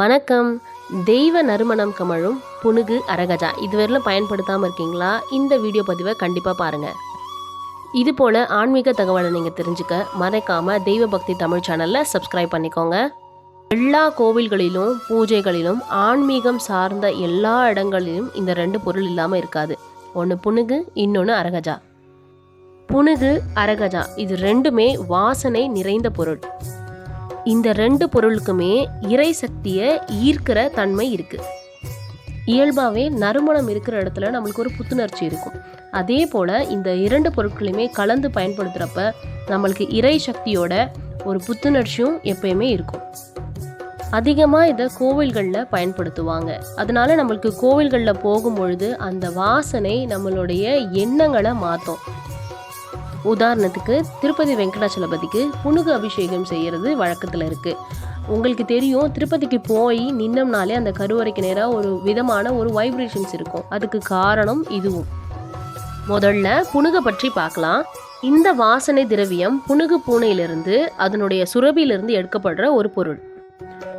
வணக்கம். தெய்வ நறுமணம் கமழும் புனுகு அரகஜா. இதுவரையிலும் பயன்படுத்தாமல் இருக்கீங்களா? இந்த வீடியோ பதிவை கண்டிப்பாக பாருங்கள் இது போல் ஆன்மீக தகவலை நீங்கள் தெரிஞ்சுக்க மறைக்காமல் தெய்வ பக்தி தமிழ் சேனலில் சப்ஸ்கிரைப் பண்ணிக்கோங்க. எல்லா கோவில்களிலும் பூஜைகளிலும் ஆன்மீகம் சார்ந்த எல்லா இடங்களிலும் இந்த ரெண்டு பொருள் இல்லாமல் இருக்காது. ஒன்று புனுகு இன்னொன்று அரகஜா. புனுகு அரகஜா. இது ரெண்டுமே வாசனை நிறைந்த பொருள். இந்த ரெண்டு பொருளுக்குமே இறை சக்தியை ஈர்க்கிற தன்மை இருக்குது இயல்பாகவே நறுமணம் இருக்கிற இடத்துல நம்மளுக்கு ஒரு புத்துணர்ச்சி இருக்கும். அதே போல் இந்த இரண்டு பொருட்களையுமே கலந்து பயன்படுத்துகிறப்ப நம்மளுக்கு இறை சக்தியோட ஒரு புத்துணர்ச்சியும் எப்பயுமே இருக்கும். அதிகமாக இதை கோவில்களில் பயன்படுத்துவாங்க. அதனால நம்மளுக்கு கோவில்களில் போகும்பொழுது அந்த வாசனை நம்மளுடைய எண்ணங்களை மாற்றும் உதாரணத்துக்கு திருப்பதி வெங்கடாச்சலபதிக்கு புனுகு அபிஷேகம் செய்கிறது வழக்கத்தில் இருக்குது உங்களுக்கு தெரியும் திருப்பதிக்கு போய் நின்னம்னாலே அந்த கருவறைக்கு நேராக ஒரு விதமான ஒரு வைப்ரேஷன்ஸ் இருக்கும். அதுக்கு காரணம் இதுவும். முதல்ல புனுகை பற்றி பார்க்கலாம். இந்த வாசனை திரவியம் புனுகு பூனையிலிருந்து அதனுடைய சுரபியிலிருந்து எடுக்கப்படுற ஒரு பொருள்.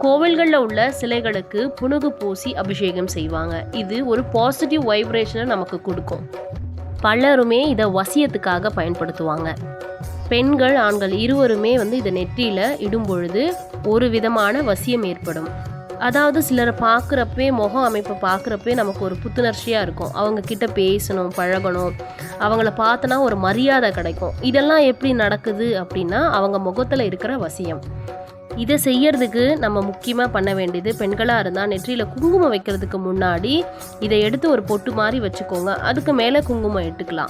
கோவில்களில் உள்ள சிலைகளுக்கு புனுகு பூசி அபிஷேகம் செய்வாங்க. இது ஒரு பாசிட்டிவ் வைப்ரேஷனை நமக்கு கொடுக்கும். பலருமே இதை வசியத்துக்காக பயன்படுத்துவாங்க. பெண்கள் ஆண்கள் இருவருமே வந்து இதை நெற்றியில் இடும் பொழுது ஒரு விதமான வசியம் ஏற்படும். அதாவது சிலரை பார்க்குறப்பே முகம் அமைப்பை பார்க்குறப்பே நமக்கு ஒரு புத்துணர்ச்சியாக இருக்கும். அவங்க கிட்ட பேசணும் பழகணும். அவங்கள பார்த்தனா ஒரு மரியாதை கிடைக்கும். இதெல்லாம் எப்படி நடக்குது அப்படின்னா அவங்க முகத்தில் இருக்கிற வசியம். இதை செய்யறதுக்கு நம்ம முக்கியமாக பண்ண வேண்டியது பெண்களாக இருந்தால் நெற்றியில் குங்குமம் வைக்கிறதுக்கு முன்னாடி இதை எடுத்து ஒரு பொட்டு மாதிரி வச்சுக்கோங்க. அதுக்கு மேலே குங்குமம் இட்டுக்கலாம்.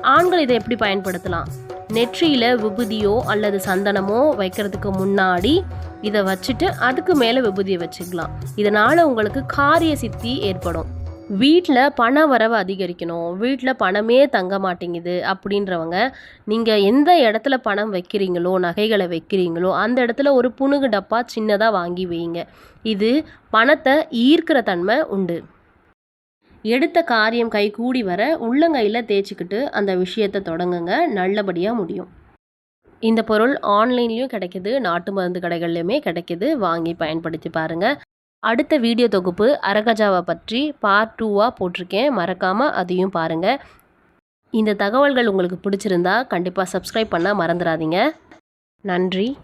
ஆண்கள் இதை எப்படி பயன்படுத்தலாம்? நெற்றியில் விபூதியோ அல்லது சந்தனமோ வைக்கிறதுக்கு முன்னாடி இதை வச்சுட்டு அதுக்கு மேலே விபூதியை வச்சுக்கலாம். இதனால் உங்களுக்கு காரிய சித்தி ஏற்படும். வீட்டில் பண வரவு அதிகரிக்கணும். வீட்டில் பணமே தங்க மாட்டேங்குது அப்படின்றவங்க நீங்கள் எந்த இடத்துல பணம் வைக்கிறீங்களோ நகைகளை வைக்கிறீங்களோ அந்த இடத்துல ஒரு புணுகு டப்பா சின்னதாக வாங்கி வைங்க. இது பணத்தை ஈர்க்கிற தன்மை உண்டு. எடுத்த காரியம் கை கூடி வர உள்ளங்கையில் தேய்ச்சிக்கிட்டு அந்த விஷயத்தை தொடங்குங்க. நல்லபடியாக முடியும். இந்த பொருள் ஆன்லைன்லேயும் கிடைக்கிது நாட்டு மருந்து கடைகள்லையுமே கிடைக்கிது. வாங்கி பயன்படுத்தி பாருங்கள் அடுத்த வீடியோ தொகுப்பு அரகஜாவை பற்றி பார்ட் டூவாக போட்டிருக்கேன். மறக்காமல் அதையும் பாருங்கள் இந்த தகவல்கள் உங்களுக்கு பிடிச்சிருந்தா கண்டிப்பாக சப்ஸ்கிரைப் பண்ண மறந்துடாதீங்க. நன்றி.